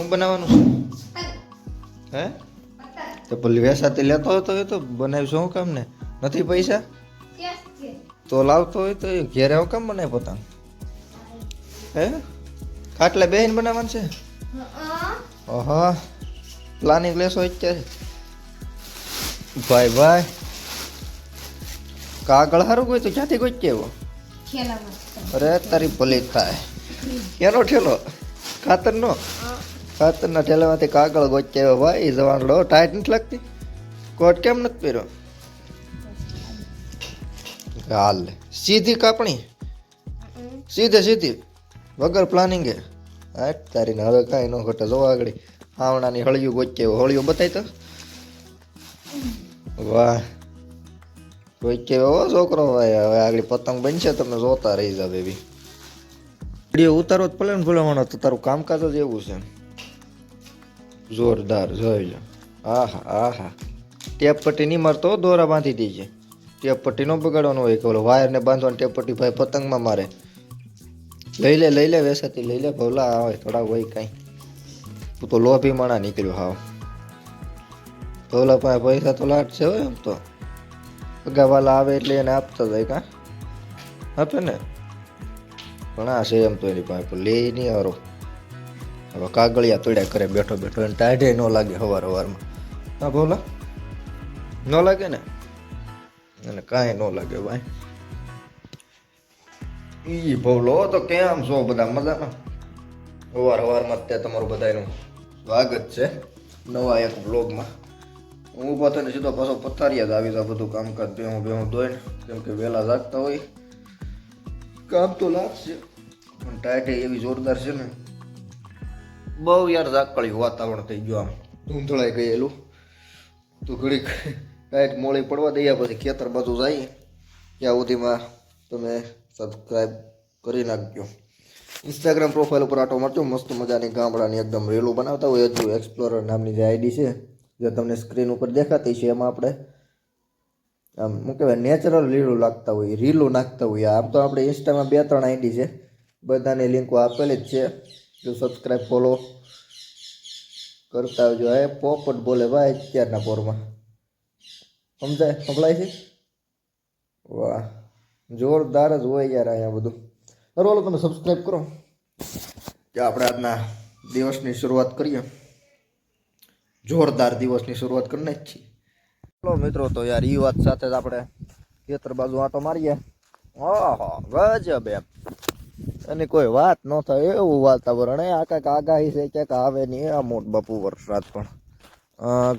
હું બનાવવાનું છે? હે? તો પેલી વેસાતી લેતો હોય તો એ તો બનાવી શું કામ ને? નથી પૈસા? તો લાવતો હોય તો ઘેરે આવું કામ બનાવી પોતાનું? હે? ખાટલે બેહીને બનાવવાનું છે? ઓહો. પ્લાનિંગ લેશો અત્યારે? ભાઈ ભાઈ. કાગળ સારું કોઈ તો ક્યાંથી કોઈ કેવો અરે, તારી ભલી થાય. કેનો ઠેલો? ખાતરનો? ખાતરના ઠેલામાંથી કાગળ ગોચ્યા ભાઈ જવાનું લો ટાઈટ નથી લાગતી? કોટ કેમ નથી પહેર્યો? હાલ. સીધી કાપણી? સીધે સીધી. વગર પ્લાનિંગે. હા તારી ને હવે કાંઈ ન ઘટે. જોવા આગળ આવણાની હળિયું ગોચ્યા હળિયું બતાય તો. વાહ. ગોચ્યા હો છોકરો. ભાઈ હવે આગળ પતંગ બનશે, તમે જોતા રહી જાવ એવી. વીડિયો ઉતારો જ ભલે ને તો તારું કામકાજ જ એવું છે. જોરદાર, જોઈ લો. આહા આહા. ટેપ પટ્ટી નહીં મારતો દોરા બાંધી દેજે. ટેપ પટ્ટી નો બગાડવાનો હોય કે ઓલો વાયરને બાંધવાની, ટેપ પટ્ટી ભાઈ પતંગમાં મારે. લઈ લે લઈ લે વેસાતી લઈ લે ભવલા આવે, થોડા હોય કાંઈ. તું તો લોભી માણા નીકળ્યો હાવ. ભવલા પાસે પૈસા તો લાટ છે હોય એમ તો. પગાવાલા આવે એટલે એને આપતા જાય કાં? આપે ને? ઘણા છે એમ તો એની પાસે લે નહીં હારો. હવે કાગળિયા તોડ્યા કરે, બેઠો બેઠો એને ટાઢે ન લાગે હવાર હવારમાં. હા, ભોલા? ન લાગે ને? અને કાંઈ ન લાગે ભાઈ. ઈ ભોલો, તો કેમ છો બધા મજામાં? સવાર સવારમાં ત્યાં તમારું બધાનું સ્વાગત છે નવા એક બ્લોગમાં હું થઈને સીધો પાછો પથારિયા જ આવી જાય બધું કામકાજ ભેહું ભેહું ધોઈને, કેમ કે વહેલા જાગતા હોય. કામ તો લાગશે, પણ ટાઈટે એવી જોરદાર છે ને બહુ યાર ઝાકળ્યું વાતાવરણ થઈ ગયું આમ. ધૂંધળાઈ ગયેલું. તો ઘડીક ડાયરેક્ટ મોળી પડવા દઈએ, પછી ખેતર બાજુ જઈએ. ત્યાં સુધીમાં તમે સબસ્ક્રાઈબ કરી નાખજો. ઇન્સ્ટાગ્રામ પ્રોફાઇલ ઉપર આટો મારજો, મસ્ત મજાની ગામડાની એકદમ રેલું બનાવતા હોય. હજુ એક્સપ્લોરર નામની જે આઈડી છે, જે તમને સ્ક્રીન ઉપર દેખાતી છે, એમાં આપણે આમ, શું કહેવાય નેચરલ રીલું લાગતા હોય, રીલું નાખતા હોય. આમ તો આપણે ઇન્સ્ટામાં બે ત્રણ આઈડી છે. બધાની લિંકો આપેલી જ છે. જો સબસ્ક્રાઈબ ફોલો કરતા આવજો. એ પોપટ બોલે ભાઈ અત્યારના પોરમાં. સમજાય? સંભળાય છે? વાહ. જોરદાર જ હોય યાર અહીંયા બધું. અરે ઓલો તમે સબસ્ક્રાઈબ કરો. કે આપણે આજના દિવસની શરૂઆત કરીએ. જોરદાર દિવસની શરૂઆત કરી છીએ ચલો મિત્રો, તો યાર એ વાત સાથે જ આપણે ખેતર બાજુ આંટો મારીએ. ઓહો ગજબ એમ. એની કોઈ વાત ન થાય, એવું વાતાવરણ. આ કાંઈક આગાહી છે ક્યાંક આવે નહીં આ મોટ બાપુ વરસાદ પણ.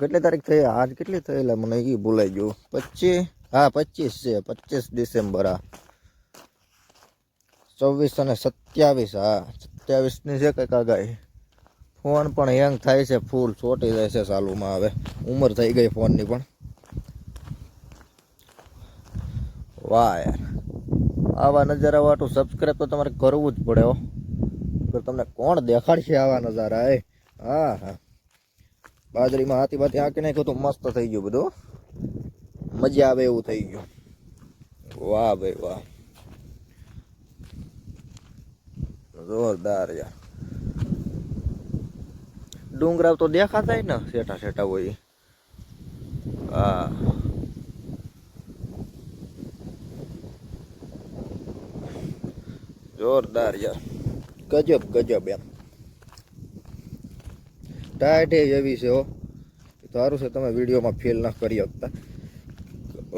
કેટલી તારીખ થઈ? આજ કેટલી એટલે મને એ ભૂલાઈ ગયું. પચીસ હા, પચીસ છે, પચીસ ડિસેમ્બર આ ચોવીસ અને સત્યાવીસ, હા. સત્યાવીસની છે કંઈક આગાહી. ફોન પણ હેંગ થાય છે, ફૂલ ચોટી જાય છે ચાલુમાં હવે. ઉંમર થઈ ગઈ ફોનની પણ. વાહ યાર આવા નજારા વાટું સબસ્ક્રાઈબ તો તમારે કરવું જ પડે હો. તમને કોણ દેખાડશે આવા નજારા, એ? હા હા. બાજરીમાં હાથી બાતી હાંકી નાખ્યું તો મસ્ત થઈ ગયું બધું. મજા આવે એવું થઈ ગયું. વાહ ભાઈ વાહ. જોરદાર યાર. ડુંગરા તો દેખાતા ને, શેઠા શેઠા હોય. હા. જોરદાર યાર. ગજબ ગજબ એમ. ટાઈટ એવી છે હો. સારું છે તમે વિડીયોમાં ફેલ ના કરી શકતા.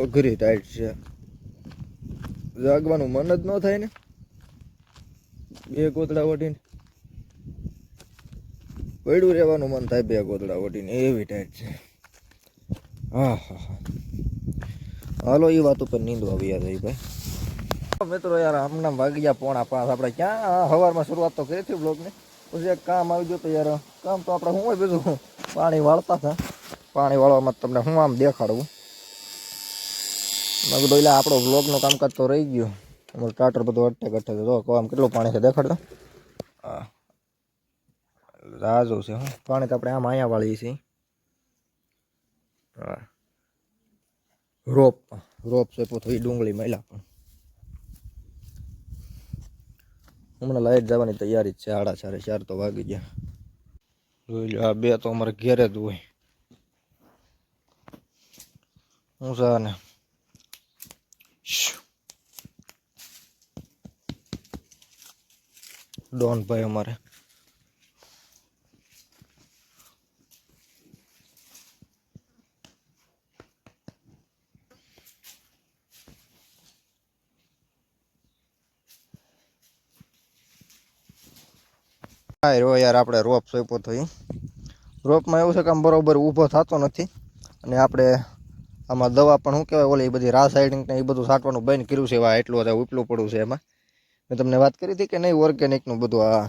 અઘરી ટાઈટ છે. જાગવાનું મન જ ન થાય ને. બે ગોદડા વટીને પડ્યું રહેવાનું મન થાય બે ગોતડા વટીને એવી ટાઈટ છે. હા હા હા હાલો એ વાત ઉપર નીંદ આવી જાય ભાઈ. મિત્રો યાર, હમણાં વાગ્યા પોણા પાંચ. આપણે ક્યાં સવારમાં શરૂઆત તો કરી હતી બ્લોગની પછી એક કામ આવી ગયું તો યાર, કામ તો આપણે શું હોય બીજું? પાણી વાળતા હતા. પાણી વાળવામાં તમને હું આમ દેખાડવું મેં કીધું એટલે આપણો બ્લોગનું કામકાજ તો રહી ગયું. અમારું સ્ટાર્ટર બધું અટકે અટકે જો કહો આમ કેટલું પાણી છે, દેખાડતો? હા. રાજો છે, હું. પાણી તો આપણે આમ અહીંયા વાળીએ છીએ. હા. રોપ રોપ છે, પોતે ડુંગળી મેલા પણ. હમણાં લાઈટ જવાની તૈયારી છે, સાડા ચારે ચાર તો વાગી ગયા. જોઈ લો આ બે તો અમારે ઘેરે જ હોય. હું સાને. ડોન ભાઈ અમારે. હા યાર, આપણે રોપ સોંપ્યો તો એ રોપમાં એવું છે કે આમ બરોબર ઊભો થતો નથી. અને આપણે આમાં દવા પણ શું કહેવાય, ઓલી બધી રાસાયણિક ને એ બધું છાંટવાનું બંધ કર્યું છે, એવા એટલું બધા ઉપલું પડ્યું છે એમાં. મેં તમને વાત કરી હતી કે નહીં ઓર્ગેનિકનું બધું આ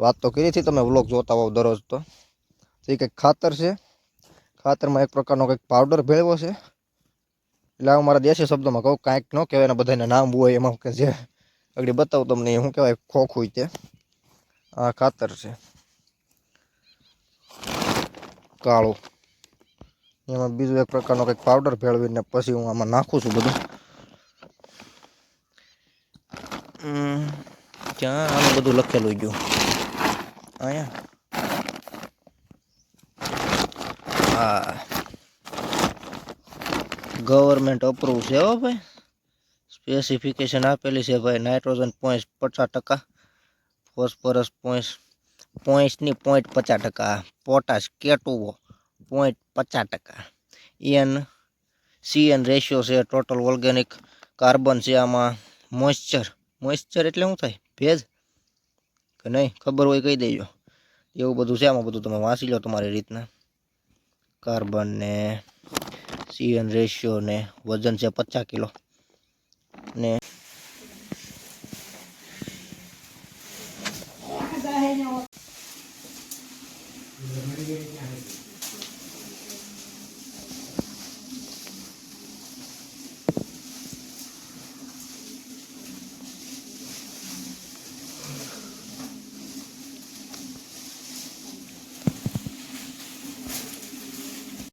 વાત તો કરી હતી, તમે વ્લોગ જોતા હોવ દરરોજ તો. તો એ કંઈક ખાતર છે. ખાતરમાં એક પ્રકારનો કંઈક પાવડર ભેળવો છે. એટલે હું મારા દેશી શબ્દોમાં કહું, કાંઈક ન કહેવાય એના બધાને નામ હોય એમાં કે જે આગળ બતાવું તમને શું કહેવાય, ખોખું તે. આ ખાતર છે કાળું એમાં બીજું એક પ્રકારનો કંઈક પાવડર ભેળવીને પછી હું આમાં નાખું છું બધું હમ, ક્યાં આનું બધું લખેલું ગયું અહીંયા હા ગવર્મેન્ટ અપ્રૂવ છે હો ભાઈ સ્પેસિફિકેશન આપેલી છે ભાઈ નાઇટ્રોજન પોઈન્ટ પચાસ ટકા ફોસ્ફરસ પોઈન્ટ પોઈન્ટની પોઈન્ટ પચાસ ટકા, પોટાશ કેટુવો પોઈન્ટ પચાસ ટકા. એન, સીએન રેશિયો છે ટોટલ ઓર્ગેનિક, કાર્બન છે આમાં મોઇશ્ચર મોઇશ્ચર એટલે શું થાય? ભેજ? કે નહીં? ખબર હોય કહી દેજો. એવું બધું છે આમાં બધું તમે વાંચી લો તમારી રીતના. કાર્બન ને સીએન રેશિયો ને વજન છે પચાસ કિલો. ને